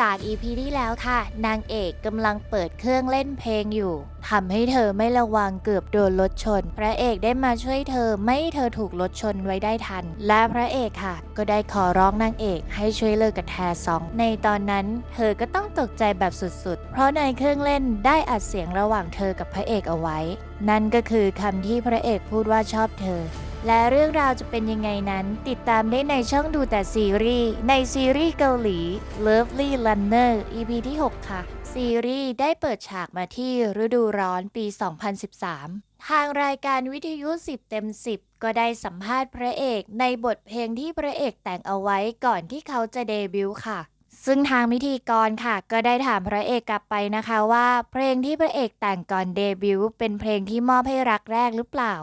จากอีพีที่แล้วค่ะ นางเอกกำลังเปิดเครื่องเล่นเพลงอยู่ทำให้เธอไม่ระวังเกือบโดนรถชน พระเอกได้มาช่วยเธอไม่ให้เธอถูกรถชนไว้ได้ทัน และพระเอกค่ะ ก็ได้ขอร้องนางเอกให้ช่วยเลิกกับแทซอง ในตอนนั้น เธอก็ต้องตกใจแบบสุดๆ เพราะในเครื่องเล่นได้อัดเสียงระหว่างเธอกับพระเอกเอาไว้ นั่นก็คือคำที่พระเอกพูดว่าชอบเธอ และเรื่องราวจะเป็นยังไงนั้น ติดตามได้ในช่องดูแต่ซีรีส์ ในซีรีส์เกาหลี Lovely Runner EP ที่ 6 ค่ะ ซีรีส์ได้เปิดฉากมาที่ฤดูร้อนปี 2013 ทางรายการวิทยุ 10 เต็ม 10 ก็ได้สัมภาษณ์พระเอกในบทเพลงที่พระเอกแต่งเอาไว้ก่อนที่เขาจะเดบิวต์ค่ะซึ่งทางพิธีกรค่ะ ก็ได้ถามพระเอกกลับไปนะคะว่า เพลงที่พระเอกแต่งก่อนเดบิวต์เป็นเพลงที่มอบให้รักแรกหรือเปล่า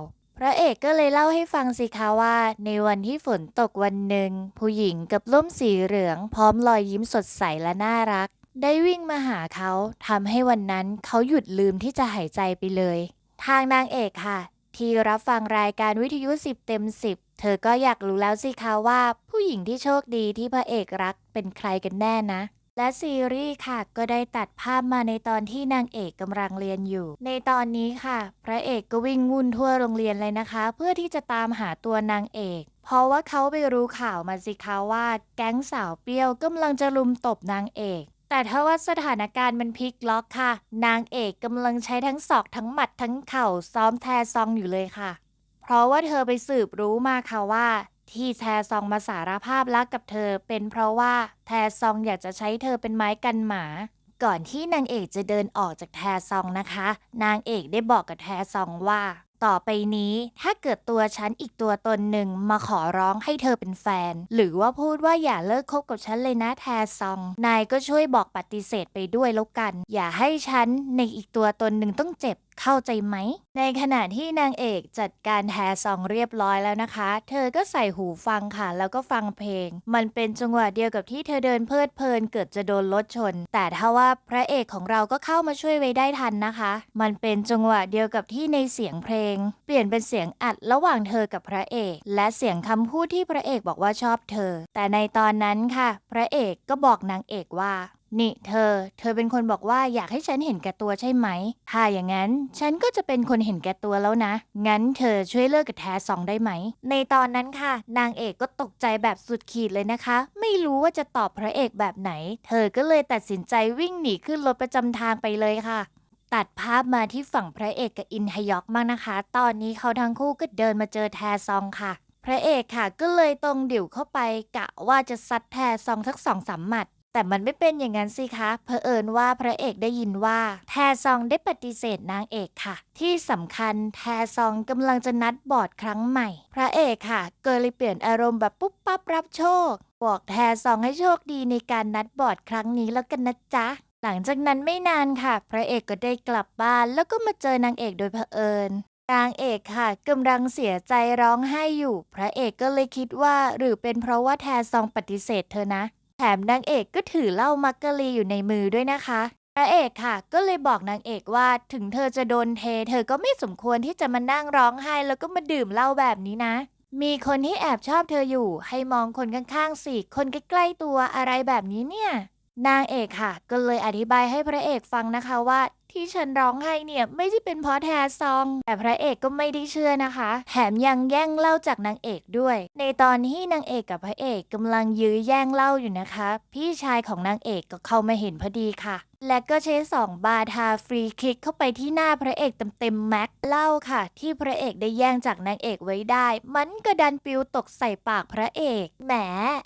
พระเอกก็เลยเล่าให้ฟังสิคะว่า ในวันที่ฝนตกวันหนึ่ง ผู้หญิงกับร่มสีเหลือง พร้อมรอยยิ้มสดใสและน่ารัก ได้วิ่งมาหาเขาทำให้วันนั้นเขาหยุดลืมที่จะหายใจไปเลย ทางนางเอกค่ะ ที่รับฟังรายการวิทยุ 10 เต็ม 10 เธอก็อยากรู้แล้วสิคะว่า ผู้หญิงที่โชคดีที่พระเอกรักเป็นใครกันแน่นะ และซีรีส์ค่ะ ก็ได้ตัดภาพมาในตอนที่นางเอกกำลังเรียนอยู่ ในตอนนี้ค่ะ พระเอกก็วิ่งวุ่นทั่วโรงเรียนเลยนะคะ เพื่อที่จะตามหาตัวนางเอกเพราะว่าเขาไปรู้ข่าวมาสิคะว่า แก๊งสาวเปรี้ยวกำลังจะลุมตบนางเอกแต่ถ้าว่าสถานการณ์มันพลิกล็อกค่ะ นางเอกกำลังใช้ทั้งศอกทั้งหมัดทั้งเข่าซ้อมแทซองอยู่เลยค่ะ เพราะว่าเธอไปสืบรู้มาค่ะว่า ที่แทซองมาสารภาพรักกับเธอ เป็นเพราะว่าแทซองอยากจะใช้เธอเป็นไม้กันหมา ก่อนที่นางเอกจะเดินออกจากแทซองนะคะ นางเอกได้บอกกับแทซองว่า ต่อไปนี้ถ้าเกิดตัวฉันอีกตัวตนหนึ่งมาขอร้องให้เธอเป็นแฟน หรือว่าพูดว่าอย่าเลิกคบกับฉันเลยนะแทซอง นายก็ช่วยบอกปฏิเสธไปด้วยแล้วกัน อย่าให้ฉันในอีกตัวตนหนึ่งต้องเจ็บ เข้าใจไหม ในขณะที่นางเอกจัดการแฮซองเรียบร้อยแล้วนะคะ เธอก็ใส่หูฟังค่ะ แล้วก็ฟังเพลง มันเป็นจังหวะเดียวกับที่เธอเดินเพลิดเพลินเกิดจะโดนรถชน แต่ถ้าว่าพระเอกของเราก็เข้ามาช่วยไว้ได้ทันนะคะ มันเป็นจังหวะเดียวกับที่ในเสียงเพลง เปลี่ยนเป็นเสียงอัดระหว่างเธอกับพระเอก และเสียงคำพูดที่พระเอกบอกว่าชอบเธอ แต่ในตอนนั้นค่ะ พระเอกก็บอกนางเอกว่า นี่เธอ เธอเป็นคนบอกว่าอยากให้ฉันเห็นแก่ตัวใช่ไหม ถ้าอย่างนั้นฉันก็จะเป็นคนเห็นแก่ตัวแล้วนะ งั้นเธอช่วยเลิกกับแทซองได้ไหม ในตอนนั้นค่ะ นางเอกก็ตกใจแบบสุดขีดเลยนะคะ ไม่รู้ว่าจะตอบพระเอกแบบไหน เธอก็เลยตัดสินใจวิ่งหนีขึ้นรถประจำทางไปเลยค่ะตัดภาพมาที่ฝั่งพระเอกกับอินฮยอกมากนะคะ ตอนนี้เขาทั้งคู่ก็เดินมาเจอแทซองค่ะ พระเอกค่ะก็เลยตรงดิ่วเข้าไปกะว่าจะซัดแทซองทักสองสามหมัด แต่มันไม่เป็นอย่างนั้นสิคะเผอิญว่าพระเอกได้ยินว่าแทซองได้ปฏิเสธนางเอกค่ะ ที่สำคัญแทซองกำลังจะนัดบอร์ดครั้งใหม่ พระเอกค่ะก็เลยเปลี่ยนอารมณ์แบบปุ๊บปั๊บรับโชค บอกแทซองให้โชคดีในการนัดบอร์ดครั้งนี้แล้วกันนะจ๊ะหลังจากนั้นไม่นานค่ะ พระเอกก็ได้กลับบ้านแล้วก็มาเจอนางเอกโดยเผอิญนางเอกค่ะกำลังเสียใจร้องไห้อยู่ พระเอกก็เลยคิดว่า หรือเป็นเพราะว่าแทซองปฏิเสธเธอนะ แถมนางเอกก็ถือเหล้ามักกะลีอยู่ในมือด้วยนะคะพระเอกค่ะ ก็เลยบอกนางเอกว่าถึงเธอจะโดนเท เธอก็ไม่สมควรที่จะมานั่งร้องไห้ แล้วก็มาดื่มเหล้าแบบนี้นะ มีคนที่แอบชอบเธออยู่ ให้มองคนข้างๆสิคนใกล้ๆตัวอะไรแบบนี้เนี่ย นางเอกค่ะ ก็เลยอธิบายให้พระเอกฟังนะคะว่า ที่ฉันร้องไห้เนี่ยไม่ใช่เป็นเพราะแทซอง แต่พระเอกก็ไม่ได้เชื่อนะคะ แถมยังแย่งเหล้าจากนางเอกด้วย ในตอนที่นางเอกกับพระเอกกำลังยื้อแย่งเหล้าอยู่นะคะ พี่ชายของนางเอกก็เข้ามาเห็นพอดีค่ะ และก็ใช้สองบาทาฟรีคิกเข้าไปที่หน้าพระเอกเต็มๆแม็กเล้าค่ะ ที่พระเอกได้แย่งจากนางเอกไว้ได้ มันก็ดันปิวตกใส่ปากพระเอกแหม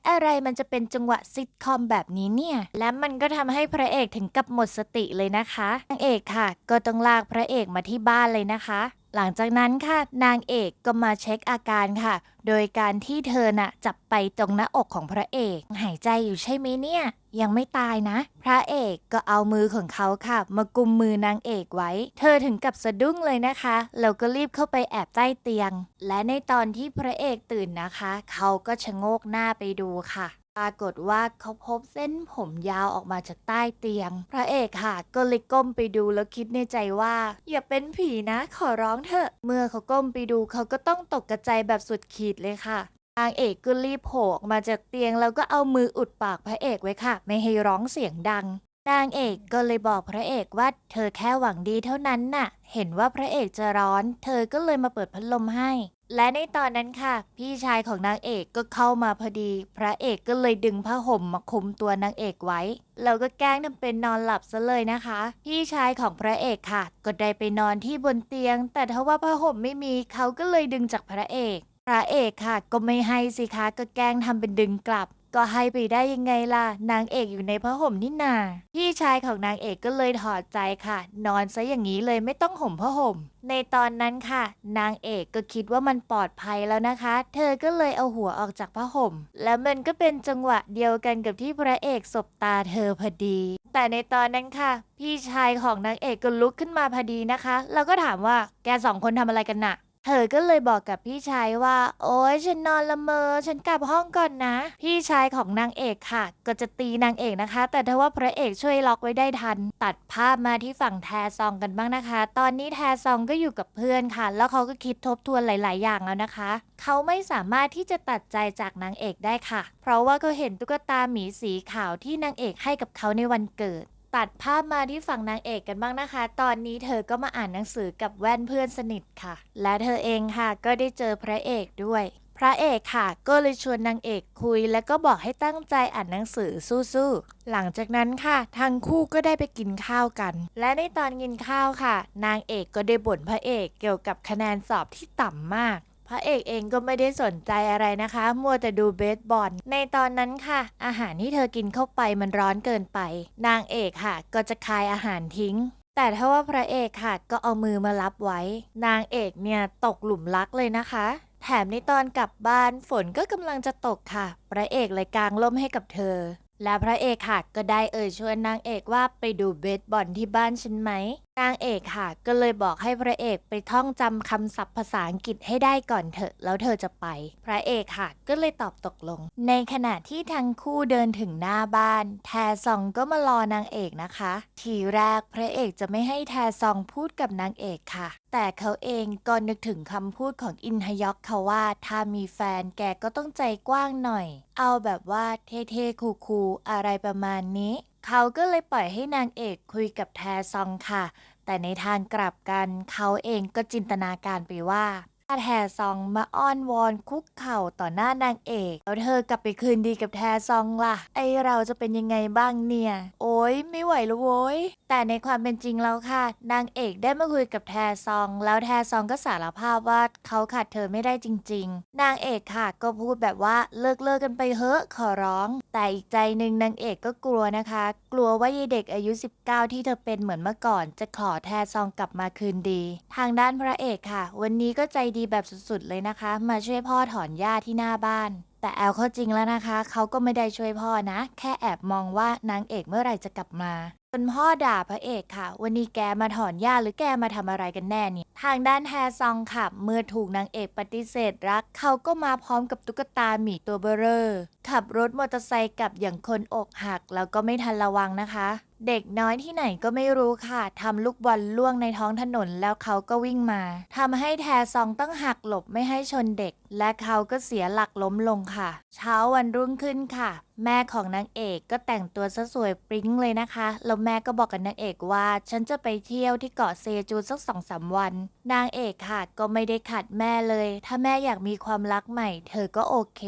อะไรมันจะเป็นจังหวะซิทคอมแบบนี้เนี่ย และมันก็ทำให้พระเอกถึงกับหมดสติเลยนะคะนางเอกค่ะ ก็ต้องลากพระเอกมาที่บ้านเลยนะคะ หลังจากนั้นค่ะ นางเอกก็มาเช็คอาการค่ะ โดยการที่เธอน่ะจับไปตรงหน้าอกของพระเอก หายใจอยู่ใช่ไหมเนี่ย ยังไม่ตายนะ พระเอกก็เอามือของเขาค่ะ มากุมมือนางเอกไว้ เธอถึงกับสะดุ้งเลยนะคะแล้วก็รีบเข้าไปแอบใต้เตียง และในตอนที่พระเอกตื่นนะคะ เขาก็ชะโงกหน้าไปดูค่ะ ปรากฏว่าเขาพบเส้นผมยาวออกมาจากใต้เตียง พระเอกค่ะก็เลยก้มไปดูแล้วคิดในใจว่า อย่าเป็นผีนะขอร้องเถอะ เมื่อเขาก้มไปดูเขาก็ต้องตกกระใจแบบสุดขีดเลยค่ะนางเอกก็รีบโผล่ออกมาจากเตียงแล้วก็เอามืออุดปากพระเอกไว้ค่ะ ไม่ให้ร้องเสียงดัง นางเอกก็เลยบอกพระเอกว่าเธอแค่หวังดีเท่านั้นน่ะ เห็นว่าพระเอกจะร้อน เธอก็เลยมาเปิดพัดลมให้ และในตอนนั้นค่ะ พี่ชายของนางเอกก็เข้ามาพอดี พระเอกก็เลยดึงผ้าห่มมาคุมตัวนางเอกไว้ แล้วก็แกล้งทำเป็นนอนหลับซะเลยนะคะ พี่ชายของพระเอกค่ะ ก็ได้ไปนอนที่บนเตียง แต่ทว่าผ้าห่มไม่มีเขาก็เลยดึงจากพระเอกพระเอกค่ะก็ไม่ให้สิคะก็แกล้งทำเป็นดึงกลับ ก็ให้ไปได้ยังไงล่ะ นางเอกอยู่ในผ้าห่มนี่นา พี่ชายของนางเอกก็เลยถอดใจค่ะ นอนซะอย่างนี้เลยไม่ต้องห่มผ้าห่ม ในตอนนั้นค่ะ นางเอกก็คิดว่ามันปลอดภัยแล้วนะคะ เธอก็เลยเอาหัวออกจากผ้าห่ม แล้วมันก็เป็นจังหวะเดียวกันกับที่พระเอกสบตาเธอพอดี แต่ในตอนนั้นค่ะ พี่ชายของนางเอกก็ลุกขึ้นมาพอดีนะคะ แล้วก็ถามว่าแกสองคนทำอะไรกันน่ะ เธอก็เลยบอกกับพี่ชายว่า โอ๊ยฉันนอนละเมอ ฉันกลับห้องก่อนนะ พี่ชายของนางเอกค่ะ ก็จะตีนางเอกนะคะ แต่ทว่าพระเอกช่วยล็อกไว้ได้ทัน ตัดภาพมาที่ฝั่งแทซองกันบ้างนะคะ ตอนนี้แทซองก็อยู่กับเพื่อนค่ะ แล้วเขาก็คิดทบทวนหลาย ๆ อย่างแล้วนะคะ เขาไม่สามารถที่จะตัดใจจากนางเอกได้ค่ะ เพราะว่าเขาเห็นตุ๊กตาหมีสีขาวที่นางเอกให้กับเขาในวันเกิด ตัดภาพมาที่ฝั่งนางเอกกันบ้างนะคะ ตอนนี้เธอก็มาอ่านหนังสือกับแว่นเพื่อนสนิทค่ะ และเธอเองค่ะก็ได้เจอพระเอกด้วย พระเอกค่ะ ก็เลยชวนนางเอกคุย แล้วก็บอกให้ตั้งใจอ่านหนังสือสู้ๆ หลังจากนั้นค่ะทั้งคู่ก็ได้ไปกินข้าวกัน และในตอนกินข้าวค่ะ นางเอกก็ได้บ่นพระเอกเกี่ยวกับคะแนนสอบที่ต่ำมาก ระเอกเองก็ไม่ได้สนใจอะไรนะคะ มัวแต่ดูเบสบอล ในตอนนั้นค่ะ อาหารที่เธอกินเข้าไปมันร้อนเกินไป นางเอกค่ะ ก็จะคายอาหารทิ้งแต่ถ้าว่าพระเอกค่ะก็เอามือมารับไว้ นางเอกเนี่ยตกหลุมรักเลยนะคะ แถมในตอนกลับบ้านฝนก็กำลังจะตกค่ะ พระเอกเลยกางร่มให้กับเธอ และพระเอกค่ะก็ได้เอ่ยชวนนางเอกว่าไปดูเบสบอลที่บ้านฉันไหมนางเอกค่ะ ก็เลยบอกให้พระเอกไปท่องจำคำศัพท์ภาษาอังกฤษให้ได้ก่อนเถอะ แล้วเธอจะไป พระเอกค่ะ ก็เลยตอบตกลง ในขณะที่ทั้งคู่เดินถึงหน้าบ้าน แทซองก็มารอนางเอกนะคะ ทีแรกพระเอกจะไม่ให้แทซองพูดกับนางเอกค่ะ แต่เขาเองก็นึกถึงคำพูดของอินฮยอกเขาว่าถ้ามีแฟนแกก็ต้องใจกว้างหน่อย เอาแบบว่าเท่ๆคูลๆอะไรประมาณนี้ เขาก็เลยปล่อยให้นางเอกคุยกับแทซองค่ะ แต่ในทางกลับกันเขาเองก็จินตนาการไปว่า ถ้าแทซองมาอ้อนวอนคุกเข่าต่อหน้านางเอก แล้วเธอกลับไปคืนดีกับแทซองล่ะ ไอเราจะเป็นยังไงบ้างเนี่ย โอ้ยไม่ไหวแล้วโว้ย แต่ในความเป็นจริงแล้วค่ะ นางเอกได้มาคุยกับแทซอง แล้วแทซองก็สารภาพว่าเขาขาดเธอไม่ได้จริง ๆ นางเอกค่ะก็พูดแบบว่าเลิกเลิกกันไปเถอะขอร้อง แต่อีกใจหนึ่งนางเอกก็กลัวนะคะ กลัวว่ายายเด็กอายุ 19 ที่เธอเป็นเหมือนเมื่อก่อน จะขอแทซองกลับมาคืนดี ทางด้านพระเอกค่ะ วันนี้ก็ใจดีแบบสุดๆเลยนะคะ มาช่วยพ่อถอนหญ้าที่หน้าบ้าน แต่แอลเขาจริงแล้วนะคะ เขาก็ไม่ได้ช่วยพ่อนะ แค่แอบมองว่านางเอกเมื่อไหร่จะกลับมา จนพ่อด่าพระเอกค่ะ วันนี้แกมาถอนหญ้าหรือแกมาทำอะไรกันแน่เนี่ย ทางด้านแฮซองค่ะ เมื่อถูกนางเอกปฏิเสธรัก เขาก็มาพร้อมกับตุ๊กตาหมีตัวเบอเรอร์ขับรถมอเตอร์ไซค์กลับอย่างคนอกหัก แล้วก็ไม่ทันระวังนะคะ เด็กน้อยที่ไหนก็ไม่รู้ค่ะทำลูกบอลล่วงในท้องถนนแล้วเขาก็วิ่งมาทำให้แทซองต้องหักหลบไม่ให้ชนเด็ก และเขาก็เสียหลักล้มลงค่ะ เช้าวันรุ่งขึ้นค่ะแม่ของนางเอกก็แต่งตัวซะสวยปริ้งเลยนะคะ แล้วแม่ก็บอกกับนางเอกว่า ฉันจะไปเที่ยวที่เกาะเซจูสักสองสามวัน นางเอกค่ะก็ไม่ได้ขัดแม่เลย ถ้าแม่อยากมีความรักใหม่ เธอก็โอเค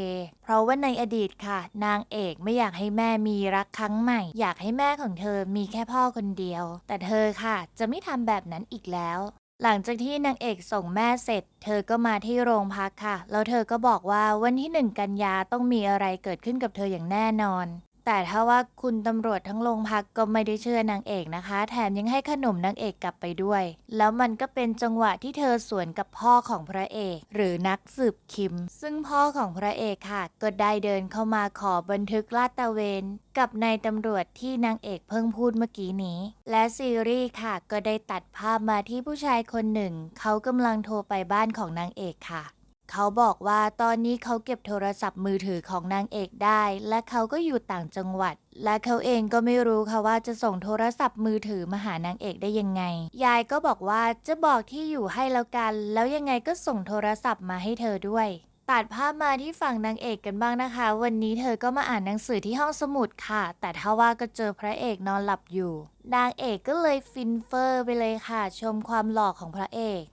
เพราะว่าในอดีตค่ะ นางเอกไม่อยากให้แม่มีรักครั้งใหม่ อยากให้แม่ของเธอมีแค่พ่อคนเดียว แต่เธอค่ะ จะไม่ทำแบบนั้นอีกแล้ว หลังจากที่นางเอกส่งแม่เสร็จ เธอก็มาที่โรงพักค่ะ แล้วเธอก็บอกว่าวันที่หนึ่งกันยาต้องมีอะไรเกิดขึ้นกับเธออย่างแน่นอน แต่ถ้าว่าคุณตำรวจทั้งโรงพักก็ไม่ได้เชื่อนางเอกนะคะ แถมยังให้ขนมนางเอกกลับไปด้วย แล้วมันก็เป็นจังหวะที่เธอสวนกับพ่อของพระเอก หรือนักสืบคิม ซึ่งพ่อของพระเอกค่ะ ก็ได้เดินเข้ามาขอบันทึกลาดตระเวนกับนายตำรวจที่นางเอกเพิ่งพูดเมื่อกี้นี้ และซีรีส์ค่ะ ก็ได้ตัดภาพมาที่ผู้ชายคนหนึ่ง เขากำลังโทรไปบ้านของนางเอกค่ะ เขาบอกว่าตอนนี้เขาเก็บโทรศัพท์มือถือของนางเอกได้ และเขาก็อยู่ต่างจังหวัด และเขาเองก็ไม่รู้ค่ะว่าจะส่งโทรศัพท์มือถือมาหานางเอกได้ยังไง ยายก็บอกว่าจะบอกที่อยู่ให้แล้วกัน แล้วยังไงก็ส่งโทรศัพท์มาให้เธอด้วยตัดภาพมาที่ฝั่งนางเอกกันบ้างนะคะ วันนี้เธอก็มาอ่านหนังสือที่ห้องสมุดค่ะ แต่ถ้าว่าก็เจอพระเอกนอนหลับอยู่ นางเอกก็เลยฟินเฟอร์ไปเลยค่ะ ชมความหล่อของพระเอก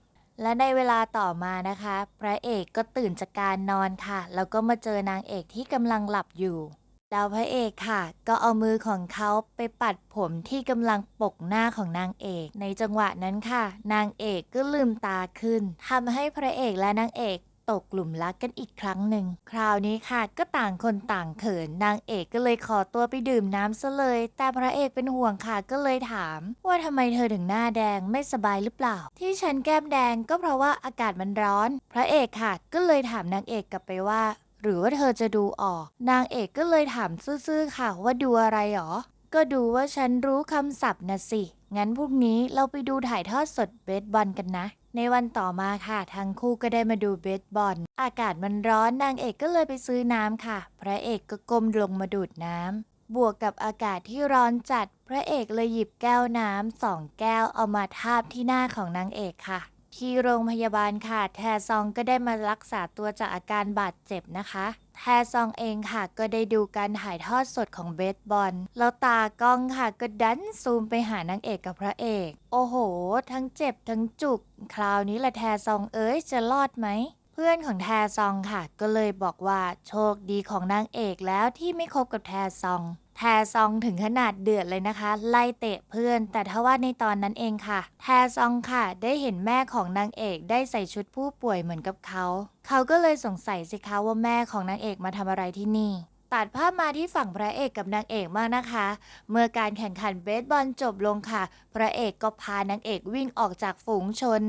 และในเวลาต่อมานะคะ พระเอกก็ตื่นจากการนอนค่ะ แล้วก็มาเจอนางเอกที่กำลังหลับอยู่แล้วพระเอกค่ะ ก็เอามือของเขาไปปัดผมที่กำลังปกหน้าของนางเอก ในจังหวะนั้นค่ะ นางเอกก็ลืมตาขึ้นทำให้พระเอกและนางเอก ตกหลุมรักกันอีกครั้งหนึ่ง คราวนี้ค่ะ ก็ต่างคนต่างเขิน นางเอกก็เลยขอตัวไปดื่มน้ำซะเลย แต่พระเอกเป็นห่วงค่ะก็เลยถาม ว่าทำไมเธอถึงหน้าแดงไม่สบายหรือเปล่า ที่ฉันแก้มแดงก็เพราะว่าอากาศมันร้อน พระเอกค่ะ ก็เลยถามนางเอกกลับไปว่า หรือว่าเธอจะดูออก นางเอกก็เลยถามซื่อๆค่ะว่าดูอะไรหรอก็ดูว่าฉันรู้คำศัพท์นะสิ งั้นพรุ่งนี้เราไปดูถ่ายทอดสดเบสบอลกันนะ ในวันต่อมาค่ะ ทั้งคู่ก็ได้มาดูเบสบอล อากาศมันร้อนนางเอกก็เลยไปซื้อน้ำค่ะ พระเอกก็ก้มลงมาดูดน้ำบวกกับอากาศที่ร้อนจัด พระเอกเลยหยิบแก้วน้ำสองแก้วเอามาทาบที่หน้าของนางเอกค่ะ ที่โรงพยาบาลค่ะ แทซองก็ได้มารักษาตัวจากอาการบาดเจ็บนะคะ แทซองเองค่ะก็ได้ดูการถ่ายทอดสดของเบสบอล แล้วตากล้องค่ะก็ดันซูมไปหานางเอกกับพระเอก โอ้โห ทั้งเจ็บทั้งจุก คราวนี้ละแทซองเอ้ยจะรอดไหม เพื่อนของแทซองค่ะ ก็เลยบอกว่าโชคดีของนางเอกแล้วที่ไม่คบกับแทซอง แทซองถึงขนาดเดือดเลยนะคะ ไล่เตะเพื่อน แต่ถ้าว่าในตอนนั้นเองค่ะ แทซองค่ะได้เห็นแม่ของนางเอกได้ใส่ชุดผู้ป่วยเหมือนกับเขา เขาก็เลยสงสัยสิคะว่าแม่ของนางเอกมาทำอะไรที่นี่ ตัดภาพมาที่ฝั่งพระเอกกับนางเอกมากนะคะ เมื่อการแข่งขันเบสบอลจบลงค่ะ พระเอกก็พานางเอกวิ่งออกจากฝูงชน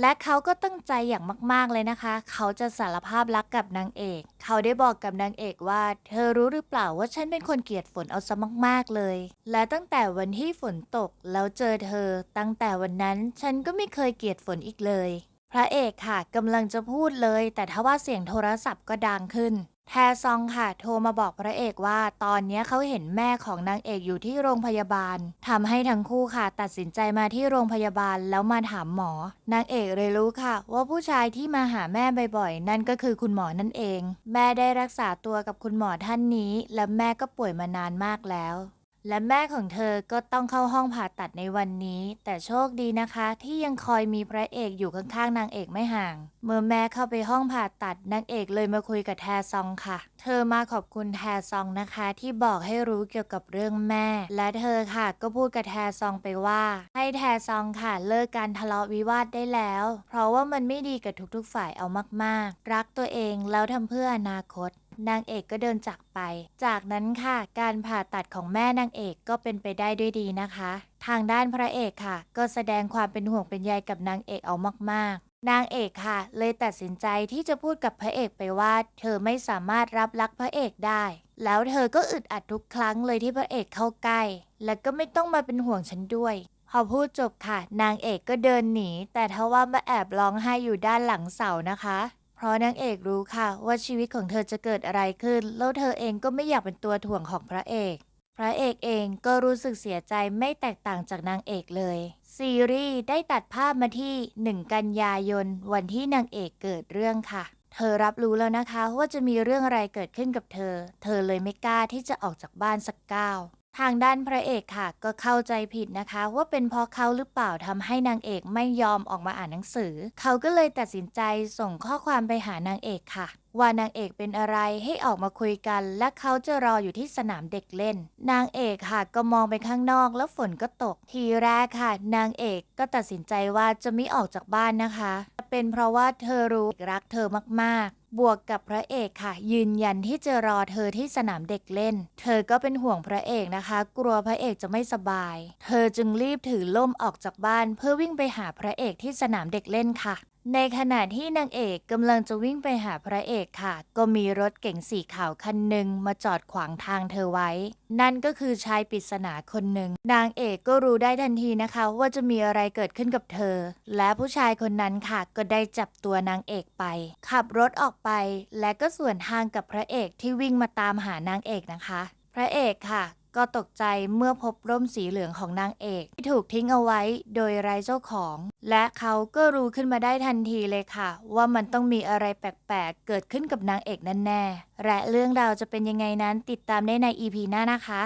และเขาก็ตั้งใจอย่างมาก ๆ เลยนะคะ เขาจะสารภาพรักกับนางเอก เขาได้บอกกับนางเอกว่า เธอรู้หรือเปล่าว่าฉันเป็นคนเกลียดฝนเอาซะมาก ๆ เลย และตั้งแต่วันที่ฝนตกแล้วเจอเธอ ตั้งแต่วันนั้นฉันก็ไม่เคยเกลียดฝนอีกเลย พระเอกค่ะกำลังจะพูดเลย แต่ทว่าเสียงโทรศัพท์ก็ดังขึ้นแทซองค่ะโทรมาบอกพระเอกว่า ตอนนี้เขาเห็นแม่ของนางเอกอยู่ที่โรงพยาบาลทำให้ทั้งคู่ค่ะ ตัดสินใจมาที่โรงพยาบาลแล้วมาถามหมอ นางเอกเลยรู้ค่ะ ว่าผู้ชายที่มาหาแม่บ่อยๆ นั่นก็คือคุณหมอนั่นเอง แม่ได้รักษาตัวกับคุณหมอท่านนี้ และแม่ก็ป่วยมานานมากแล้ว และแม่ของเธอก็ต้องเข้าห้องผ่าตัดในวันนี้ แต่โชคดีนะคะ ที่ยังคอยมีพระเอกอยู่ข้างๆนางเอกไม่ห่าง เมื่อแม่เข้าไปห้องผ่าตัดนางเอกเลยมาคุยกับแทซองค่ะ เธอมาขอบคุณแทซองนะคะ ที่บอกให้รู้เกี่ยวกับเรื่องแม่ และเธอค่ะก็พูดกับแทซองไปว่า ให้แทซองค่ะเลิกการทะเลาะวิวาทได้แล้ว เพราะว่ามันไม่ดีกับทุกๆฝ่ายเอามากๆ รักตัวเองแล้วทำเพื่ออนาคต นางเอกก็เดินจากไป จากนั้นค่ะ การผ่าตัดของแม่นางเอกก็เป็นไปได้ด้วยดีนะคะ ทางด้านพระเอกค่ะ ก็แสดงความเป็นห่วงเป็นใยกับนางเอกเอามากๆนางเอกค่ะ เลยตัดสินใจที่จะพูดกับพระเอกไปว่า เธอไม่สามารถรับรักพระเอกได้ แล้วเธอก็อึดอัดทุกครั้งเลยที่พระเอกเข้าใกล้ และก็ไม่ต้องมาเป็นห่วงฉันด้วย พอพูดจบค่ะ นางเอกก็เดินหนี แต่ทว่ามาแอบร้องไห้อยู่ด้านหลังเสานะคะ เพราะนางเอกรู้ค่ะว่าชีวิตของเธอจะเกิดอะไรขึ้น แล้วเธอเองก็ไม่อยากเป็นตัวถ่วงของพระเอก พระเอกเองก็รู้สึกเสียใจไม่แตกต่างจากนางเอกเลย ซีรีส์ได้ตัดภาพมาที่ 1 กันยายน วันที่นางเอกเกิดเรื่องค่ะ เธอรับรู้แล้วนะคะว่าจะมีเรื่องอะไรเกิดขึ้นกับเธอ เธอเลยไม่กล้าที่จะออกจากบ้านสักก้าว ทางด้านพระเอกค่ะ ก็เข้าใจผิดนะคะ ว่าเป็นเพราะเขาหรือเปล่าทำให้นางเอกไม่ยอมออกมาอ่านหนังสือ เขาก็เลยตัดสินใจส่งข้อความไปหานางเอกค่ะ ว่านางเอกเป็นอะไรให้ออกมาคุยกัน และเขาจะรออยู่ที่สนามเด็กเล่น นางเอกค่ะก็มองไปข้างนอกแล้วฝนก็ตก ทีแรกค่ะ นางเอกก็ตัดสินใจว่าจะไม่ออกจากบ้านนะคะ เป็นเพราะว่าเธอรู้รักเธอมากๆ บวกกับพระเอกค่ะ ยืนยันที่จะรอเธอที่สนามเด็กเล่น เธอก็เป็นห่วงพระเอกนะคะ กลัวพระเอกจะไม่สบาย เธอจึงรีบถือล่มออกจากบ้าน เพื่อวิ่งไปหาพระเอกที่สนามเด็กเล่นค่ะ ในขณะที่นางเอกกำลังจะวิ่งไปหาพระเอกค่ะ ก็มีรถเก๋งสีขาวคันหนึ่งมาจอดขวางทางเธอไว้ นั่นก็คือชายปริศนาคนหนึ่ง นางเอกก็รู้ได้ทันทีนะคะ ว่าจะมีอะไรเกิดขึ้นกับเธอ และผู้ชายคนนั้นค่ะก็ได้จับตัวนางเอกไป ขับรถออกไป และก็สวนทางกับพระเอกที่วิ่งมาตามหานางเอกนะคะ พระเอกค่ะ ก็ตกใจเมื่อพบร่มสีเหลืองของนางเอก ที่ถูกทิ้งเอาไว้โดยไร้เจ้าของ และเขาก็รู้ขึ้นมาได้ทันทีเลยค่ะ ว่ามันต้องมีอะไรแปลกๆ เกิดขึ้นกับนางเอกแน่ๆและเรื่องราวจะเป็นยังไงนั้นติดตามได้ใน EP หน้านะคะ